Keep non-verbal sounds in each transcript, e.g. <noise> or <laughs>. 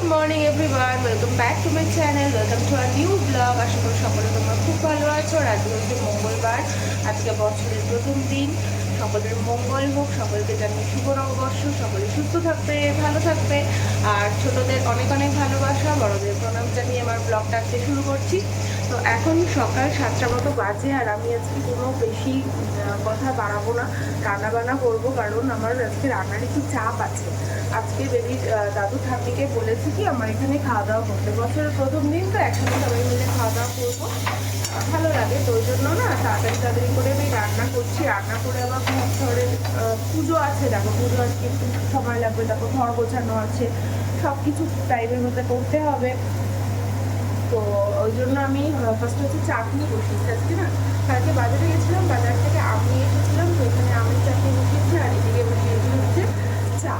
Good morning everyone welcome back to my channel welcome to our new blog আশা করি সকলে তোমরা খুব ভালো আছো। আর আজকে হচ্ছে মঙ্গলবার। আজকে বছরের প্রথম দিন। সকলের মঙ্গল হোক, সকলকে জানিয়ে শুভ নববর্ষ, সকলে সুস্থ থাকবে, ভালো থাকবে। আর ছোটদের অনেক অনেক ভালোবাসা, বড়দের প্রণাম জানিয়ে আমার ব্লগটা আজকে শুরু করছি। তো এখন সকাল সাতটা মতো বাজে আর আমি আজকে কোনো বেশি কথা বাড়াবো না রান্না বান্না করব, কারণ আমার আজকে রান্নার একটু চাপ আছে। আজকে বেবি দাদু ঠাম্মিকে বলেছি কি, আমার এখানে খাওয়া দাওয়া করতে। বছরের প্রথম দিন, তো একসাথে সবাই মিলে খাওয়া দাওয়া করব। ভালো লাগে, তো ওই জন্য না তাড়াতাড়ি তাড়াতাড়ি করে আমি রান্না করছি। রান্না করে আবার ঘর ধরে পুজো আছে, দেখো পুজো আজকে একটু সময় লাগবে তারপর ঘর গোছানো আছে সব কিছু টাইমের মধ্যে করতে হবে। তো ওই জন্য আমি ফার্স্ট হচ্ছে চাটনি বসিয়েছি। আজকে না, কালকে বাজারে গেছিলাম, বাজার থেকে আম এসেছিলাম, তো এখানে আমের চাটনি বসিয়েছি, আর এদিকে বসিয়েছি হচ্ছে চা।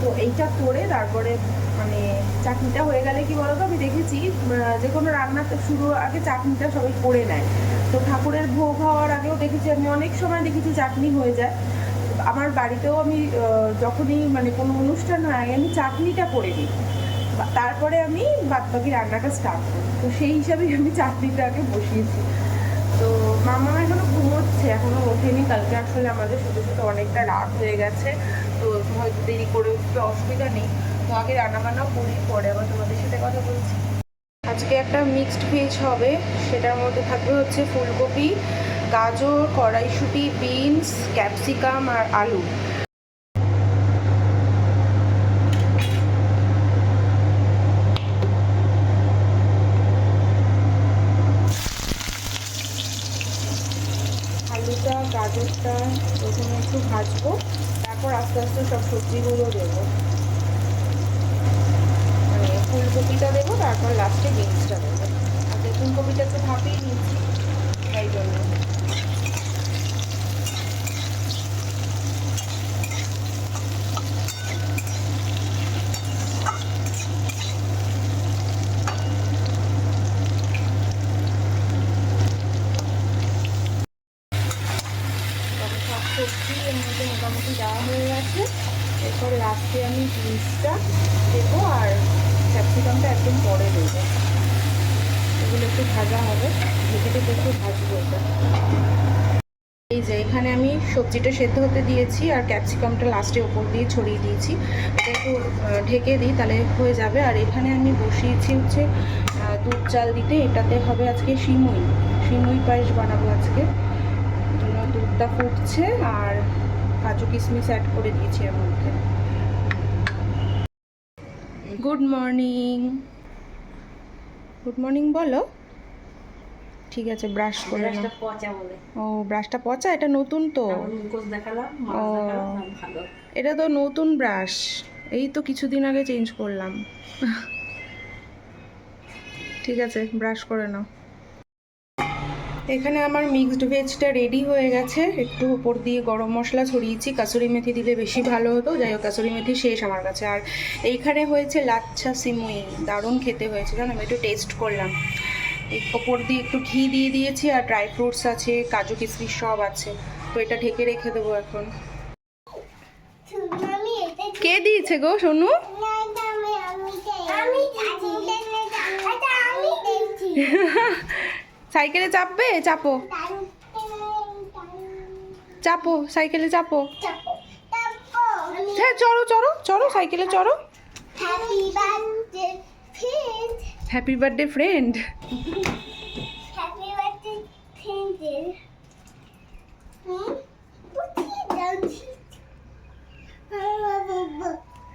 তো এইটা করে তারপরে মানে চাটনিটা হয়ে গেলে কি বলতো, আমি দেখেছি যে কোনো রান্নাতে শুরু আগে চাটনিটা সবাই করে নেয়। তো ঠাকুরের ভোগ হওয়ার আগেও দেখেছি, আমি অনেক সময় দেখেছি চাটনি হয়ে যায়। আমার বাড়িতেও আমি যখনই মানে কোনো অনুষ্ঠান হয়, আগে আমি চাটনিটা করে নিই। তারপরে আমি বাদ বাকি রান্নাটা স্টার্ট করি। তো সেই হিসাবেই আমি চাটনিটা আগে বসিয়েছি। তো মামা এখনও ঘুমোচ্ছে, এখনও ওঠেনি। কালকে আসলে আমাদের সাথে সাথে অনেকটা রাত হয়ে গেছে। তো হয়তো দেরি করে উঠতে অসুবিধা নেই। তো আগে রান্না বান্নাও করি, পরে আবার তোমাদের সাথে কথা বলছি। আজকে একটা মিক্সড ভেজ হবে, সেটার মধ্যে থাকবে হচ্ছে ফুলকপি, গাজর, কড়াইশুঁটি বিনস ক্যাপসিকাম আর আলু। আলুটা, গাজরটা প্রথমে একটু ভাজবো, তারপর আস্তে আস্তে সব সবজিগুলো দেবো। ফুলকপিটা দেবো তারপর লাস্টে বিনসটা দেবো। আর দেখুন কপিটা তো ভাপিয়ে নিচ্ছি তাই জন্য তবে সব সবজি এর মধ্যে মোটামুটি দেওয়া হয়ে গেছে এরপর লাস্টে আমি বিনসটা দেবো আর ক্যাপসিকামটা একদম পরে দেবো এগুলো একটু ভাজা হবে ঢেকে একটু ভাজবো এই যে এখানে আমি সবজিটা সেদ্ধ হতে দিয়েছি আর ক্যাপসিকামটা লাস্টে ওপর দিয়ে ছড়িয়ে দিয়েছি। একটু ঢেকে দিই তাহলে হয়ে যাবে। আর এখানে আমি বসিয়েছি হচ্ছে দুধ চাল দিতে। এটাতে হবে আজকে শিমুই। সিমুই পায়েস বানাবো আজকে। দুধটা ফুটছে আর কাজু কিশমিশ অ্যাড করে দিয়েছি এর মধ্যে। গুড মর্নিং গুড মর্নিং বলো। ঠিক আছে ব্রাশ করে। ব্রাশটা পচা বলে। ও ব্রাশটা পচা? এটা নতুন তো। দেখালাম ও। ভালো। এটা তো নতুন ব্রাশ এই তো কিছুদিন আগে চেঞ্জ করলাম। ঠিক আছে ব্রাশ করে নাও। এখানে আমার মিক্সড ভেজটা রেডি হয়ে গেছে। একটু উপর দিয়ে গরম মশলা ছড়িয়েছি। কাসুরি মেথি দিলে বেশি ভালো হতো। যাই হোক কাসুরি মেথি শেষ আমার কাছে। আর এইখানে হয়েছে লাচ্ছা সিমুই। দারুণ খেতে হয়েছে। জানো আমি একটু টেস্ট করলাম। ওপর দিয়ে একটু ঘি দিয়ে দিয়েছি আর ড্রাই ফ্রুটস আছে কাজু কিশমিশ সব আছে। তো এটা ঢেকে রেখে দেবো এখন। কে দিয়েছে গো সোনু? সাইকেলে চাপবে? চাপো। চাপো সাইকেলে চাপো। হ্যাঁ চড়ো চড়ো চড়ো সাইকেলে চড়ো happy birthday friend happy birthday friend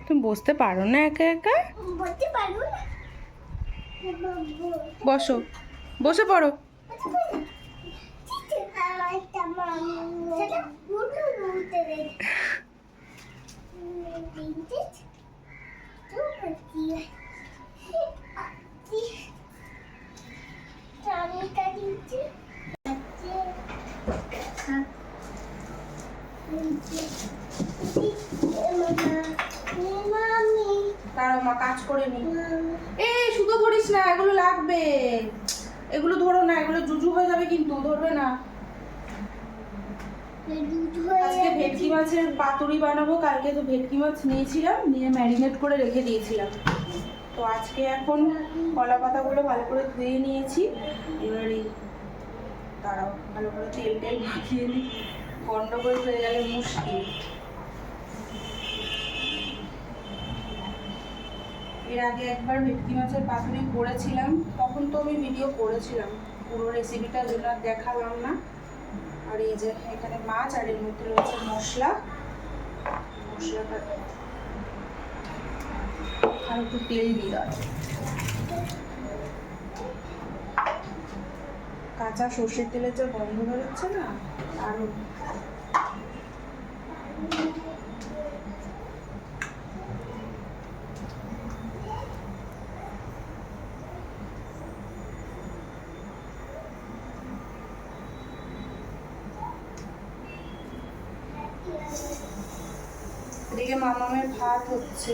তুমি বসতে পারো না একা একা? বসো। বসে পড়ো। সেটা <laughs> গুলো <laughs> এগুলো লাগবে। এগুলো ধরো না, এগুলো জুজু হয়ে যাবে কিন্তু, ধরবে না। ভেটকি মাছের পাতুরি বানাবো, কালকে তো ভেটকি মাছ নিয়েছিলাম, নিয়ে ম্যারিনেট করে রেখে দিয়েছিলাম। তো আজকে এখন কলা পাতাগুলো ভালো করে ধুয়ে নিয়েছি। এবার এই দাঁড়াও, ভালো করে তেল টেল মাখিয়ে নিই। গন্ডগোল হয়ে গেলে মুশকিল। এর আগে একবার ভেটকি মাছের পাতুরি করেছিলাম। তখন তো আমি ভিডিও করেছিলাম। পুরো রেসিপিটা যেটা দেখালাম না। আর এই যে এখানে মাছ আর এর মধ্যে রয়েছে মশলা। মশলাটা আর একটু তেল দিয়ে দাও। কাঁচা সর্ষের তেলের যে গন্ধ বেরোচ্ছে না এদিকে মামামের ভাত হচ্ছে।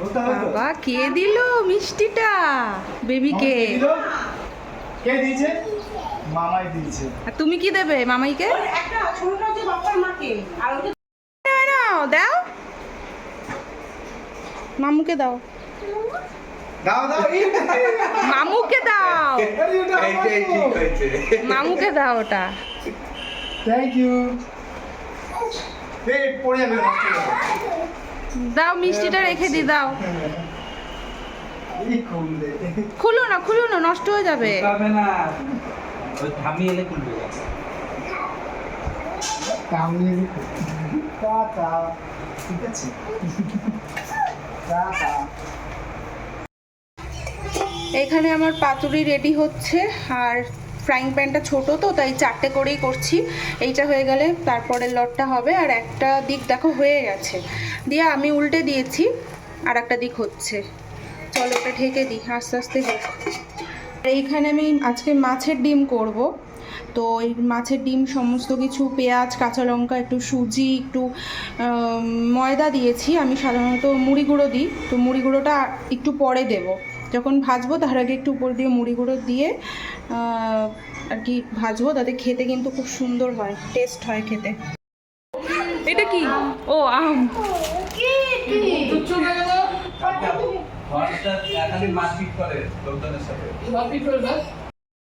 বাবা কে দিল মিষ্টিটা? বেবিকে। কে কে দিয়েছে? মামাই দিয়েছে। আর তুমি কি দেবে মামাইকে? একটা ছোটটা হচ্ছে বাপ্পার মাকে আর ওটা নাও দাও মামুকে দাও। দাও দাও মামুকে দাও। মামুকে দাও ওটা। থ্যাংক ইউ পড়ে যাবে। দাও মিষ্টিটা রেখে দি দাও। এই খুললে। খুলো না খুলো না নষ্ট হয়ে যাবে। এখানে আমার পাতুরি রেডি হচ্ছে আর ফ্রাইং প্যানটা ছোট তো তাই চারটে করেই করছি। এইটা হয়ে গেলে তারপরের লটটা হবে আর একটা দিক দেখো হয়ে গেছে। দিয়ে আমি উল্টে দিয়েছি আর একটা দিক হচ্ছে। চলো ওটা ঢেকে দিই, আস্তে আস্তে হোক এইখানে আমি আজকে মাছের ডিম করব। তো এই মাছের ডিম সমস্ত কিছু, পেঁয়াজ, কাঁচা লঙ্কা, একটু সুজি, একটু ময়দা দিয়েছি। আমি সাধারণত মুড়ি গুঁড়ো দিই, তো মুড়ি গুঁড়োটা একটু পরে দেব। যখন ভাজবো তার আগে একটু উপর দিয়ে মুড়ি গুঁড়ো দিয়ে আর কি ভাজবো, তাতে খেতে কিন্তু খুব সুন্দর হয়, টেস্ট হয় খেতে। এটা কি? ও আম। হঠাৎ করে লোকজনের সাথে।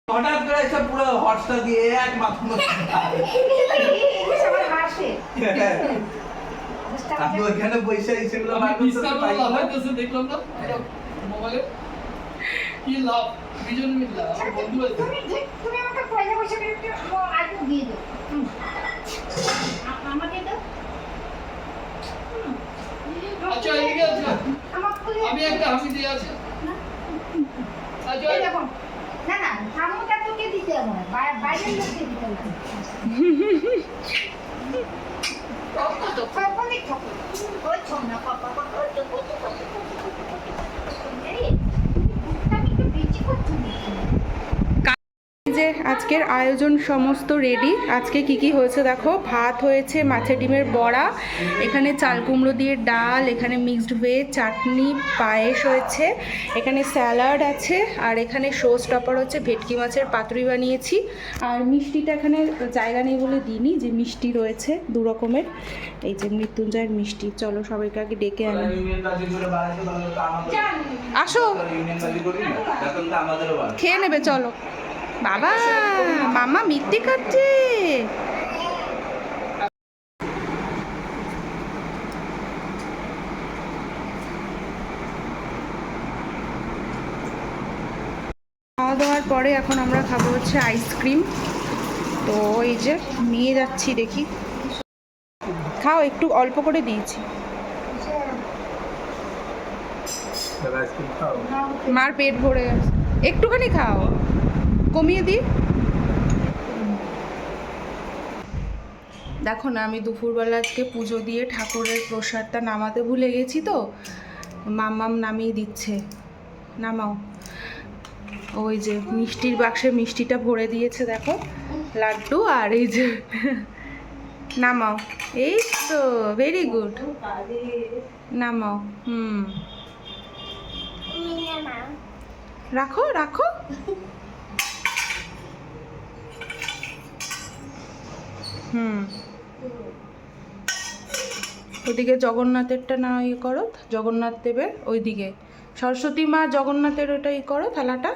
হঠাৎ করে এসে পুরো হটস্টার দিয়ে এক মাথা আপনি ওইখানে বসে সেগুলো দেখলাম না। মোবাইলে। কি লাভ? দুজন মিলে আমার বন্ধু আছে। তুমি তুমি আমাকে দিয়ে দাও। আমাকে দাও হুম। আচ্ছা এদিকে আছে আমি একটা হাসি দিয়ে আছে আচ্ছা দেখো। না না ঠাকুরটা তোকে দিতে হবে না বা- বাইরের লোককে দিতে হবে তখনই ঠাকুর আজকের আয়োজন সমস্ত রেডি আজকে কি কি হয়েছে দেখো? ভাত হয়েছে মাছের ডিমের বড়া এখানে চাল কুমড়ো দিয়ে ডাল এখানে মিক্সড ভেজ চাটনি পায়েস হয়েছে এখানে স্যালাড আছে আর এখানে শো স্টপার হচ্ছে ভেটকি মাছের পাতুরি বানিয়েছি। আর মিষ্টিটা এখানে জায়গা নেই বলে দিইনি যে মিষ্টি রয়েছে দু রকমের। এই যে মৃত্যুঞ্জয়ের মিষ্টি। চলো সবাইকে আগে ডেকে আনি। আসো। খেয়ে নেবে চলো। বাবা মামা মিথ্যে খাচ্ছে। খাওয়া দাওয়ার পরে এখন আমরা খাব হচ্ছে আইসক্রিম। তো এই যে নিয়ে যাচ্ছি দেখি। খাও একটু অল্প করে দিয়েছি। মার পেট ভরে একটুখানি খাও। কমিয়ে দিই। দেখো না আমি দুপুরবেলা আজকে পুজো দিয়ে ঠাকুরের প্রসাদটা নামাতে ভুলে গেছি তো। মাম্মাম নামিয়ে দিচ্ছে। নামাও। ওই যে মিষ্টির বাক্সে মিষ্টিটা ভরে দিয়েছে দেখো। লাড্ডু আর এই যে <laughs> নামাও। এই তো ভেরি গুড নামাও হুম। রাখো রাখো। <laughs> হুম। ওদিকে জগন্নাথেরটা না ইয়ে করো, জগন্নাথ দেবের ওইদিকে। সরস্বতী মা জগন্নাথের ওটা ই করো, থালাটা।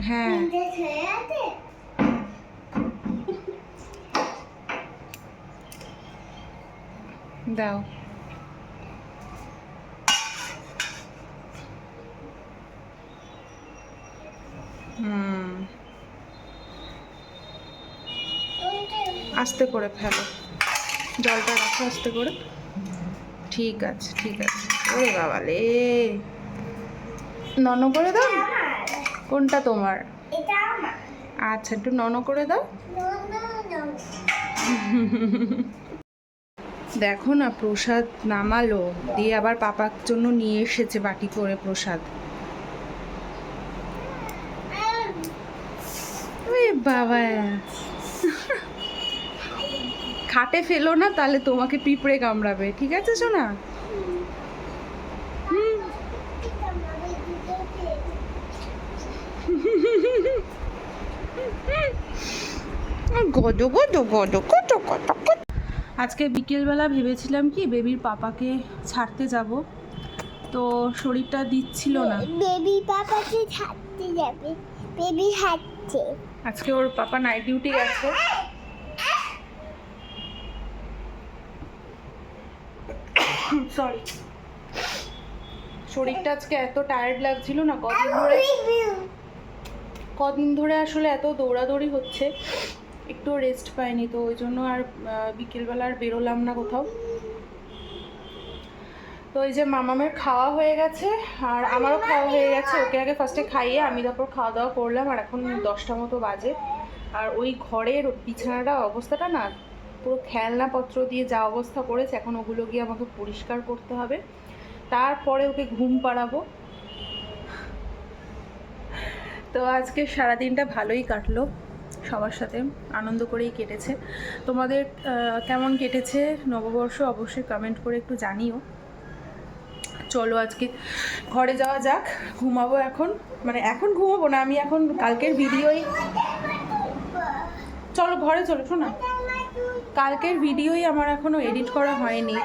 হ্যাঁ। দাও। হুম। আস্তে করে ফেলো। জলটা রাখো আস্তে করে। ঠিক আছে ঠিক আছে। ওরে বাবা লে নন করে দাও? কোনটা তোমার? আচ্ছা একটু নন করে দাও। দেখো না প্রসাদ নামালো দিয়ে আবার পাপার জন্য নিয়ে এসেছে বাটি করে প্রসাদ। বাবা। খাটে ফেলো না তাহলে তোমাকে পিঁপড়ে কামড়াবে। ঠিক আছে সোনা? কত কত আজকে বিকেলবেলা ভেবেছিলাম কি বেবির পাপাকে ছাড়তে যাব। তো শরীরটা দিচ্ছিল না। বেবি পাপাকে ছাড়তে যাবে বেবি হাঁটছে। আজকে ওর পাপা নাইট ডিউটি গেছে। সরি শরীরটা আজকে এত টায়ার্ড লাগছিল না কদিন ধরে কদিন ধরে আসলে এত দৌড়াদৌড়ি হচ্ছে একটু রেস্ট পাইনি তো ওই জন্য আর বিকেলবেলা আর বেরোলাম না কোথাও। তো এই যে মামামের খাওয়া হয়ে গেছে আর আমারও খাওয়া হয়ে গেছে ওকে আগে ফার্স্টে খাইয়ে আমি তারপর খাওয়া দাওয়া করলাম আর এখন দশটা মতো বাজে। আর ওই ঘরের বিছানাটা অবস্থাটা না পুরো খেলনাপত্র দিয়ে যা অবস্থা করেছে, এখন ওগুলো গিয়ে আমাকে পরিষ্কার করতে হবে। তারপরে ওকে ঘুম পাড়াবো। তো আজকে সারাদিনটা ভালোই কাটলো। সবার সাথে আনন্দ করেই কেটেছে। তোমাদের কেমন কেটেছে নববর্ষ অবশ্যই কমেন্ট করে একটু জানিও। চলো আজকে ঘরে যাওয়া যাক, ঘুমাবো এখন। মানে এখন ঘুমাবো না, আমি এখন কালকের ভিডিওই চলো ঘরে চলো, শোনা। কালকের ভিডিওই আমার এখনও এডিট করা হয়নি।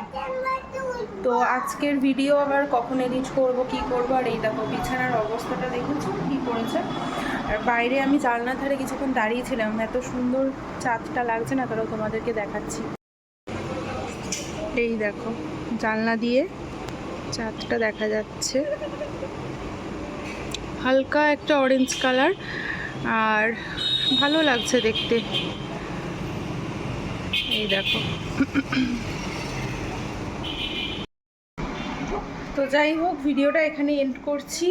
তো আজকের ভিডিও আবার কখন এডিট করব, কি করব, আর এই দেখো বিছানার অবস্থাটা দেখেছ কি করেছে। আর বাইরে আমি জানলা ধারে কিছুক্ষণ দাঁড়িয়েছিলাম এত সুন্দর চাঁদটা লাগছে না তারা তোমাদেরকে দেখাচ্ছি। এই দেখো, জানলা দিয়ে চাঁদটা দেখা যাচ্ছে। হালকা একটা অরেঞ্জ কালার আর ভালো লাগছে দেখতে। এই দেখো। তো যাই হোক, ভিডিওটা এখানে এন্ড করছি।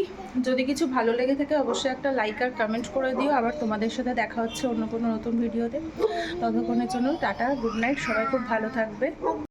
যদি কিছু ভালো লেগে থাকে, অবশ্যই একটা লাইক আর কমেন্ট করে দিও। আবার তোমাদের সাথে দেখা হচ্ছে অন্য কোনো নতুন ভিডিওতে। ততক্ষণের জন্য টাটা গুড নাইট সবাই খুব ভালো থাকবে।